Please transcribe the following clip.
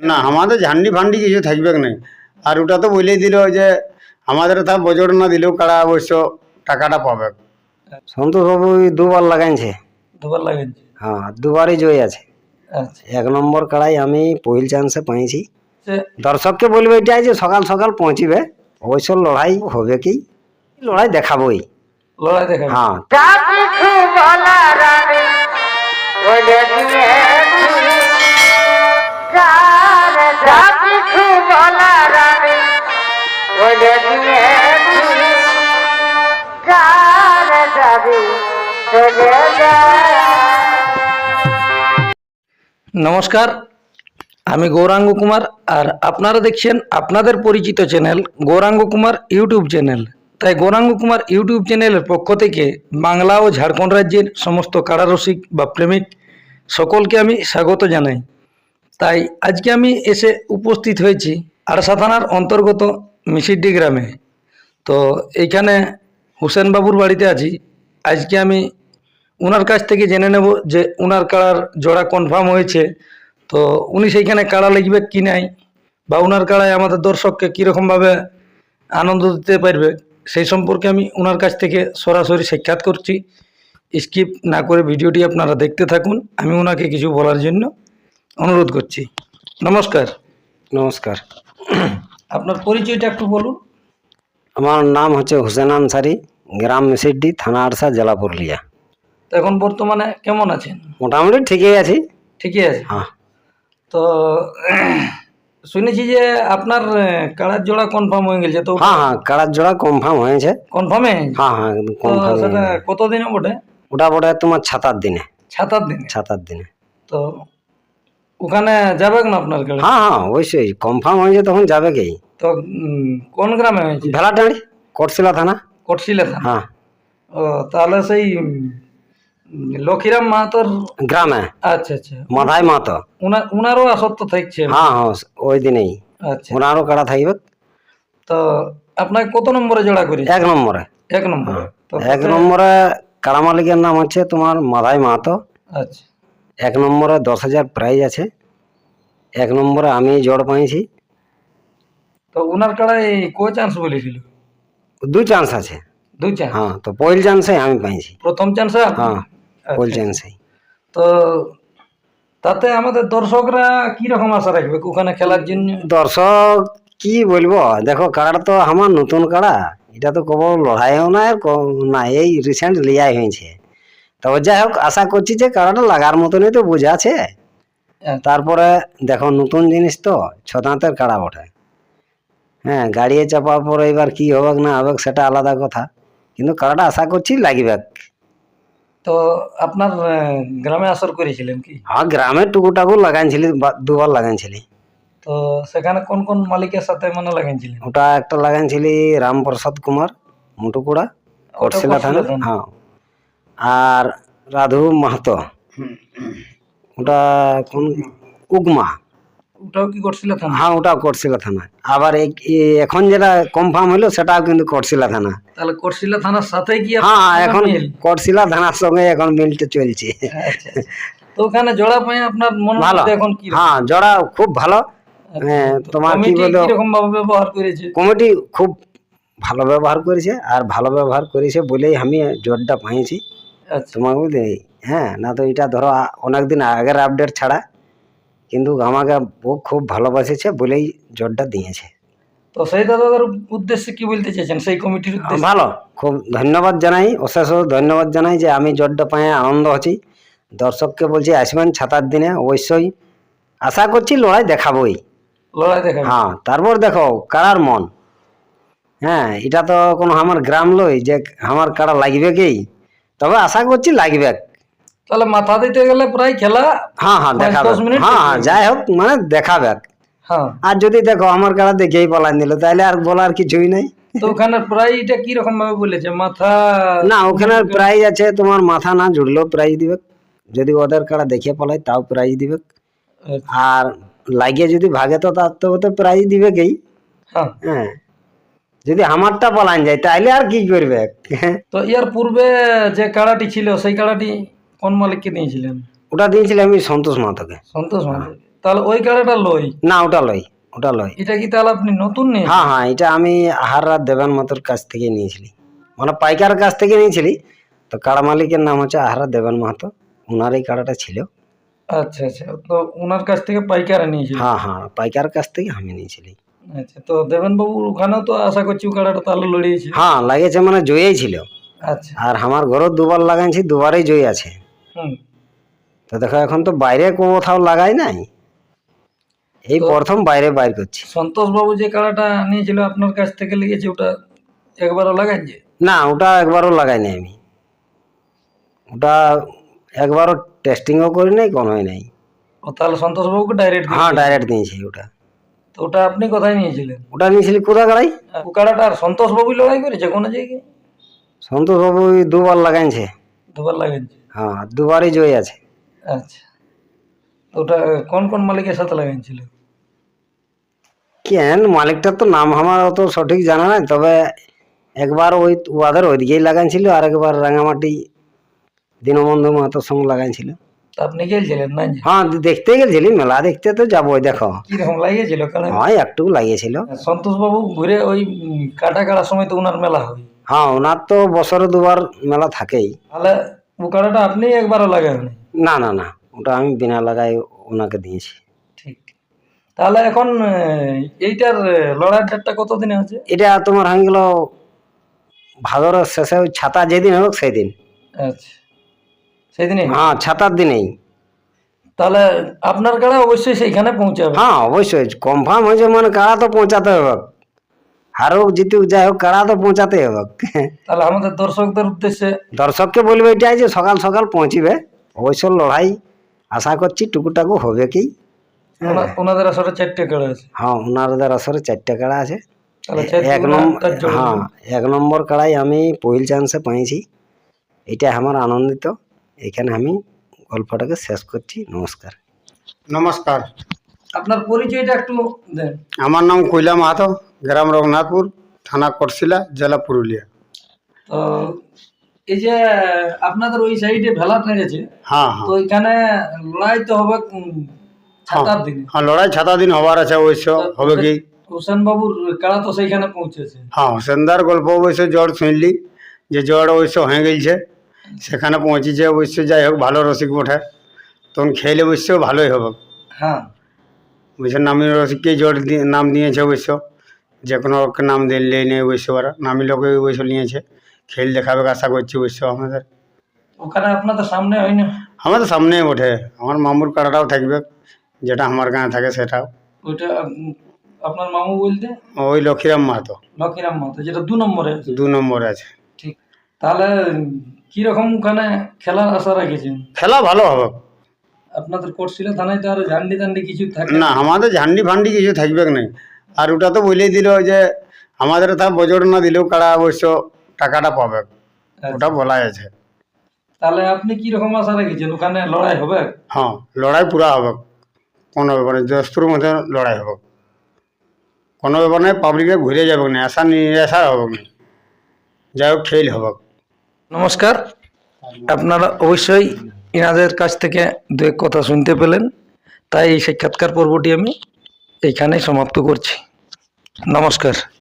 না আমাদের ঝান্ডি ফান্ডি কিছু থাকবে না আর ওটা তো বলেই দিল যে আমাদের তা বজর না দিলেও কারা অবশ্য টাকাটা পাবে। সন্তোষবাবু ওই দুবার লাগাইছে। দুবার লাগাইছে? হ্যাঁ দুবারই জয় আছে। আচ্ছা। এক নম্বর কাড়াই আমি পহিল চান্সে পাইছি। দর্শককে বলবে এটাই যে সকাল সকাল পৌঁছিবে অবশ্য লড়াই হবে কি? লড়াই দেখাবই। লড়াই দেখা হ্যাঁ। নমস্কার, আমি গৌরাঙ্গ কুমার, আর আপনারা দেখছেন আপনাদের পরিচিত channel Gouranga Kumar YouTube channel. তাই গৌরাঙ্গ কুমার ইউটিউব চ্যানেলের পক্ষ থেকে বাংলা ও ঝাড়খণ্ড রাজ্যের সমস্ত কারারসিক বা প্রেমিক সকলকে আমি স্বাগত জানাই। তাই আজকে আমি এসে উপস্থিত হয়েছি আরসা থানার অন্তর্গত মিসিড্ডি গ্রামে। তো এইখানে হুসেনবাবুর বাড়িতে আছি। আজকে আমি ওনার কাছ থেকে জেনে নেব যে ওনার কাড়ার জোড়া কনফার্ম হয়েছে। তো উনি সেইখানে কাড়া লিখবে কি নাই বা ওনার কাড়ায় আমাদের দর্শককে কীরকমভাবে আনন্দ দিতে পারবে, সেই সম্পর্কে আমি ওনার কাছ থেকে সরাসরি সাক্ষাৎ করছি। স্কিপ না করে ভিডিওটি আপনারা দেখতে থাকুন। আমি ওনাকে কিছু বলার জন্য অনুরোধ করছি। নমস্কার। নমস্কার। আপনার পরিচয়টা একটু বলুন। আমার নাম হচ্ছে হুসেন আনসারি গ্রাম মিসিড্ডি থানা আরসা জেলা পুরুলিয়া। তো এখন বর্তমানে কেমন আছেন? মোটামুটি ঠিকই আছি। ঠিকই আছে? হ্যাঁ। তো শুনেছি যে আপনার কাড়ার জোড়া কনফার্ম হয়ে গেছে তো হ্যাঁ হ্যাঁ কাড়ার জোড়া কনফার্ম হয়েছে। কনফার্মে হ্যাঁ হ্যাঁ কনফার্ম কতদিনে বটে? ওটা বটে তোমার ছাতার দিনে। সাতার দিনে? ছাতার দিনে। তো ওখানে যাবে না আপনার কাড়া হ্যাঁ হ্যাঁ অবশ্যই। কনফার্ম হয়েছে তখন যাবে কি তো কোন গ্রামে হয়েছে? ভেলাটাঁড়ি কটশিলা থানা। কটশিলা থানা? হ্যাঁ। ও তাহলে সেই লক্ষীরাম মাহাতোর গ্রামে। আচ্ছা আচ্ছা। মাতো উনার উনারও আসত্ব থাকছে। হ্যাঁ হ্যাঁ ওই দিনেই। আচ্ছা। ওনারও কাড়া থাকবে? তো আপনাকে কত নম্বরে জোড়া করি? এক নম্বরে। এক নম্বরে। তো এক নম্বরে কাড়া মালিকের নাম হচ্ছে তোমার মাধাই মাহাতো। আচ্ছা। এক নম্বরে দশ হাজার প্রাইজ আছে। এক নম্বরে আমি জড় পাইছি। তো উনার কাড়ায় কো চান্স বলেছিল দুই চান্স আছে। দুই চান্স হ্যাঁ তো পহিল চান্সে আমি পাইছি। প্রথম চান্সে হ্যাঁ পহিল চান্সেই তো তাতে আমাদের দর্শকরা কি রকম আশা রাখবে ওখানে খেলার জন্য? দর্শক কি বলব? দেখো কাড়াটা তো আমার নতুন কাড়া। এটা তো কব লড়াইও না আর না এই রিসেন্ট লিয়াই হয়েছে। তবে যাই হোক আশা করছি যে কাড়াটা লাগার মতনই তো বোঝাছে তারপরে দেখো নতুন জিনিস তো ছদাঁতের কাড়া বটে। হ্যাঁ গাড়িয়ে চাপার পরে এবার কি হবে না হবে সেটা আলাদা কথা। কিন্তু কাড়াটা আশা করছি লাগবে তো আপনার গ্রামে আসর করেছিলেন কি? হ্যাঁ গ্রামের টুকুটাকু লাগাইছিলি দুবার লাগাইছিলি। তো সেখানে কোন কোন মালিকের সাথে মানে লাগিয়েছিলেন ওটা একটা লাগাইছিলি রামপ্রসাদ কুমার মুটুকুড়া কটশিলা থানা। হ্যাঁ। আর রাধু মাহাতো। ওটা কোন? উগমা। ওটাও কি করছিল থানা হ্যাঁ ওটাও কটশিলা থানা আবার এখন যেটা কনফার্ম হলো সেটাও কিন্তু কটশিলা থানা তাহলে করশিলা থানার সাথে কি হ্যাঁ এখন? কটশিলা থানার সঙ্গে এখন মিলটা চলছে। আচ্ছা, আচ্ছা। তো ওখানে জোড়া পাই আপনার মনে ভালো। এখন কি হ্যাঁ জোড়া খুব ভালো। হ্যাঁ, তোমার কি কমিটি বলো ব্যবহার করেছে? কমিটি খুব ভালো ব্যবহার করেছে আর ভালো ব্যবহার করেছে বলেই আমি জোরটা পাইছি। আচ্ছা। তোমাকে বুঝলি হ্যাঁ না তো এটা ধরো আ- অনেকদিন আগের আপডেট ছাড়া কিন্তু আমাকে ও খুব ভালোবাসেছে বলেই জোরটা দিয়েছে। তো সেই দাদাদের উদ্দেশ্যে কি বলতে চাইছেন? সেই কমিটির ভালো খুব ধন্যবাদ জানাই অশেষ ধন্যবাদ জানাই যে আমি জোরটা পাই আনন্দ হচ্ছি। দর্শককে বলছি আসবেন ছাতার দিনে অবশ্যই আশা করছি লড়াই দেখাবই। লড়াই দেখা হ্যাঁ তারপর দেখো কারার মন। হ্যাঁ এটা তো কোনো আমার গ্রাম লই যে আমার কারা লাগবে কি? তবে আশা করছি লাগবে। তাহলে মাথা দিতে গেলে প্রায় খেলা? হ্যাঁ হ্যাঁ দেখাবে। হ্যাঁ হ্যাঁ যাই হোক মানে দেখাবে। হ্যাঁ। আর যদি দেখো আমার কারা দেখেই পালান দিল তাহলে আর বলার কিছুই নাই। তো ওখানে প্রাইটা কি রকম ভাবে বলেছে? মাথা না ওখানে প্রাইজ আছে তোমার মাথা না জুড়লেও প্রাইজ দিবে। যদি ওদের কারা দেখে পালায় তাও প্রাইজ দিবে। আর লাগিয়ে যদি ভাগে তো তার তো তো প্রাইজ দিবে কেই হ্যাঁ। হ্যাঁ। যদি আমারটা পালান যায় তাহলে আর কি করবে? তো ইয়ার পূর্বে যে কাড়াটি ছিল সেই কাড়াটি কোন মালিককে দিয়েছিলেন? ওটা দিয়েছিলাম আমি সন্তোষ মাতাকে সন্তোষ মালিক তাহলে ওই কাড়াটা লই? না ওটা লই ওটা লই। এটা কি তাহলে আপনি নতুন নেই হ্যাঁ হ্যাঁ এটা আমি আহাররা দেবান মাতোর কাছ থেকে নিয়েছিলি। মানে পাইকার কাছ থেকে নিয়েছিলি। তো কাড়া মালিকের নাম হচ্ছে আহারা দেবান মাহাতো। ওনার এই কাড়াটা ছিল। আচ্ছা আচ্ছা। তো ওনার কাছ থেকে পাইকার নিয়েছিল হ্যাঁ হ্যাঁ পাইকার কাছ থেকে আমি নিয়েছিলি। আচ্ছা তো দেবেন বাবু ওখানেও তো আশা করছি ও কাড়াটা তাহলে লড়িয়েছে। হ্যাঁ লাগিয়েছে মানে জয়ই ছিল। আচ্ছা। আর আমার ঘরও দুবার লাগাইছি দুবারই জয় আছে। হুম। তো দেখো এখন তো বাইরে কোথাও লাগাই নাই। এই প্রথম বাইরে বাইর করছি। সন্তোষ বাবু যে কাড়াটা নিয়েছিল আপনার কাছ থেকে লেগেছে ওটা একবারও লাগাইছে না ওটা একবারও লাগাই নাই আমি। ওটা একবারও টেস্টিংও করি নাই কোনোই নাই। ও তাহলে সন্তোষ বাবুকে ডাইরেক্ট হ্যাঁ ডাইরেক্ট দিয়েছি ওটা। ওটা আপনি কোথায় নিয়েছিলেন? ওটা নিয়েছিলি কোথা গাড়াই ও আর সন্তোষ বাবু লড়াই করেছে কোনো জায়গায়? সন্তোষ বাবু দুবার লাগাইছে। দুবার লাগাইছে? হ্যাঁ দুবারই জয় আছে। আচ্ছা। ওটা কোন কোন মালিকের সাথে লাগাইছিল? কেন? মালিকটার তো নাম আমার অত সঠিক জানা নাই তবে একবার ওই ওদের ওইদিকেই লাগাইছিল আর একবার রাঙামাটি দীনবন্ধু মাহাতোর সঙ্গে লাগাইছিল। আপনি গেছিলেন না? হ্যাঁ দেখতে গেছিলি মেলা দেখতে তো যাবোই দেখো। কীরকম লাগিয়েছিল হয় একটু লাগিয়েছিল। সন্তোষ বাবু ঘুরে ওই কাটা কাটার সময় তো ওনার মেলা হয়। হ্যাঁ ওনার তো বছরে দুবার মেলা থাকেই। তাহলে ও কাড়াটা আপনি একবারও লাগাবেন না না না ওটা আমি বিনা লাগাই ওনাকে দিয়েছি। ঠিক। তাহলে এখন এইটার লড়াইয়ের ডেটটা কতদিনে আছে এটা তোমার হয়ে গেল ভাদরের শেষে ওই ছাতা যেদিন হোক সেই দিন আচ্ছা। সেদিনে হ্যাঁ ছাতার দিনেই। তাহলে আপনার কাড়া অবশ্যই সেইখানে পৌঁছাবে। হ্যাঁ অবশ্যই। কনফার্ম হয়েছে মানে কাড়া তো পৌঁছাতে হবে। হারুক জিতুক যাই হোক কাড়া তো পৌঁছাতে হবে। তাহলে আমাদের দর্শকদের উদ্দেশ্যে দর্শককে বলবে এটাই যে সকাল সকাল পৌঁছিবে। অবশ্য লড়াই আশা করছি টুকুটাকু হবে কি? ওনাদের আসলে চারটে কাড়া আছে। হ্যাঁ ওনাদের আসরে চারটে কাড়া আছে। এক নম্বর হ্যাঁ এক নম্বর কাড়াই আমি পহিল চান্সে পাইছি। এটা আমার আনন্দিত। এখানে আমি গল্পটাকে শেষ করছি। নমস্কার। নমস্কার। আপনার পরিচয়টা একটু দেন। আমার নাম কৈলা মাহাতো গ্রাম রঘুনাথপুর থানা করশিলা জেলা পুরুলিয়া। তো এই যে আপনাদের ওই সাইডে ভেলা টেনেছে হ্যাঁ হ্যাঁ। তো এখানে লড়াই তো হবে ছাতার দিনে। হ্যাঁ লড়াই ছাতা দিন হবার আছে অবশ্য হবে কি? হোসেন বাবুর কাড়া তো সেইখানে পৌঁছেছে? হ্যাঁ হোসেনদার গল্প অবশ্য জ্বর শুনলি যে জ্বর অবশ্য হয়ে গেছে সেখানে পৌঁছেছে অবশ্য যাই হোক ভালো রসিক বটে। তখন খেলে অবশ্য ভালোই হবে। হ্যাঁ। অবশ্য নামি রসিককেই জোর নাম দিয়েছে অবশ্য। যে কোনো নাম দিলে নেই অবশ্য ওরা। নামি লোকে অবশ্য নিয়েছে। খেল দেখাবে আশা করছি অবশ্য আমাদের। ওখানে আপনাদের সামনে হয় না আমাদের সামনেই ওঠে আমার মামুর কাড়াটাও থাকবে। যেটা আমার গায়ে থাকে সেটাও। ওইটা আপনার মামু বলতে? ওই লক্ষ্মীরাম মাহাতো। লক্ষীরাম মাতো যেটা দু নম্বরে দু নম্বরে আছে। ঠিক। তাহলে কীরকম ওখানে খেলার আশা রাখেছেন? খেলা ভালো হবে। আপনাদের কোটশিলা থানায় তো আর ঝান্ডি টান্ডি কিছু থাকে? না আমাদের ঝান্ডি ফান্ডি কিছু থাকবে না আর ওটা তো বলেই দিল যে আমাদের তা বজট না দিলেও কারা অবশ্য টাকাটা পাবে। ওটা বলাই আছে। তাহলে আপনি কি রকম আশা রেখেছেন? ওখানে লড়াই হবে? হ্যাঁ লড়াই পুরা হবে। কোনো ব্যাপার নেই দস্তুর মধ্যে লড়াই হবে। কোনো ব্যাপার নেই পাবলিকে ঘুরে যাবে না আশা নিরাশা হবে না যাই হোক খেল হবে। নমস্কার। আপনারা অবশ্যই এনাদের কাছ থেকে দু এক কথা শুনতে পেলেন। তাই এই সাক্ষাৎকার পর্বটি আমি এইখানেই সমাপ্ত করছি। নমস্কার।